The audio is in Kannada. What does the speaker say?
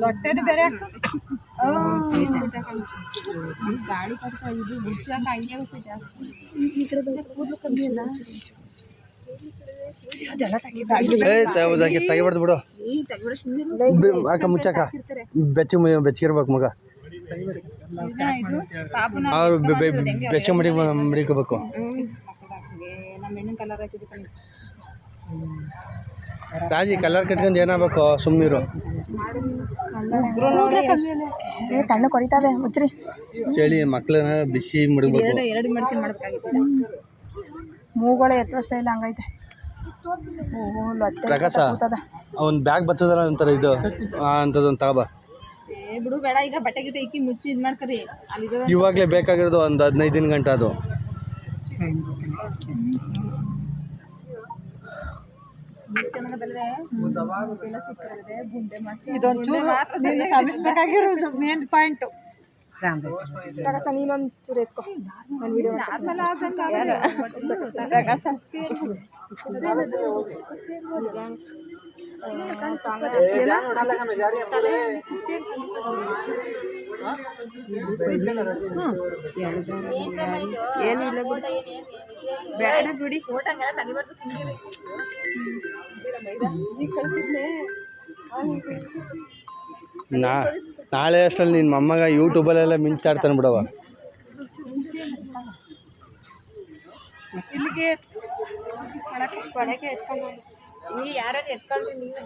ಲೊಟ್ಟೆನು ಬೇರೆ ಗಾಡಿ ಕಟ್ಟ ಇದು ಮುಚ್ಚಾಕ ಹಂಗೆ ಹೊಸ ಜಾಸ್ತಿ ಏ ತೆಗಿ ತೆಗಿಬಾರ್ದು ಬಿಡು ಈ ತೆಗಿಬಿಡ ಸುಮ್ಮನೆ ಬಿ- ಅಕ್ಕ ಮುಚ್ಚಾಕ ಬೆಚ್ಚ ಬೆಚ್ಚಗಿರ್ಬೇಕು ಮಗ ಇದು ಪಾಪನ ಅವ್ರು ಬೆ- ಬೆ- ಬೆಚ್ಚ ಮಡಿ ಮಡಿಕೋಬೇಕು ನಮ್ಮ ಹೆಣ್ಣಿನ ಕಲರ್ ಹಾಕಿದ್ದು ಕಣೆ. ರಾಜಿ ಕಲರ್ ಕಟ್ಕೊಂಡು ಏನಾಗಬೇಕು? ಸುಮ್ಮನಿರು ಏ ತಣ್ಣ ಕೊರಿತಾವೆ ಮುಚ್ಚ್ರಿ. ಚಳಿ ಮಕ್ಳನ್ನ ಬಿಸಿ ಮುಡಬೇಕು ಎರಡು ಸ್ಟೈಲ್ ಮಾಡ್ಬೇಕಾಗಿತ್ತು ಮೂಗಳು ಎತ್ತುವಷ್ಟೇ ಇಲ್ಲ ಹಂಗೈತೆ. ಪ್ರಕಾಶ ಕೂತದ. ಬ್ಯಾಗ್ ಬರ್ತದಲ್ಲ ಒಂಥರ ಇದು? ಅಂಥದ್ದೊಂದು ತಗೋಬ. ಏ ಬಿಡು ಬೇಡ ಈಗ ಬಟ್ಟೆ ಗಿಟ್ಟೆ ಇಕ್ಕಿ ಮುಚ್ಚಿ ಇದು ಮಾಡ್ಕರಿ. ಅಲ್ಲಿ ಇವಾಗಲೇ ಬೇಕಾಗಿರೋದು ಒಂದು ಹದಿನೈದು ದಿನ ಗಂಟೆ ಅದು. ಚೆನ್ನಾಗದಲ್ವೇ ಎಲ್ಲ ಸಿಕ್ಕಿದೆ ಗುಂಡೆ ಮಾತ್ರ ಇದೊಂದು ಸಮಿಸ್ಬೇಕಾಗಿರೋದು ಮೇನ್ ಪಾಯಿಂಟು ಪ್ರಕಾಶ ನೀನೊಂದು ಚೂರು ಎತ್ಕೊ ನಾನು ವಿಡಿಯೋ ನಾರ್ಮಲ್ ಆದಂಗೆ ಪ್ರಕಾಶ ಏನು ಇಲ್ಲ ಬಿಡಿ ಬೇಡ ಬಿಡಿ ನಾ ನಾಳೆ ಅಷ್ಟರಲ್ಲಿ ನಿನ್ನ ಮೊಮ್ಮಗ ಯೂಟ್ಯೂಬಲ್ಲೆಲ್ಲ ಮಿಂಚಾಡ್ತಾನೆ ಬಿಡವ ಇಲ್ಲಿಗೆ ಯಾರು ಎತ್ಕೊಳ್ರಿ ನೀವು?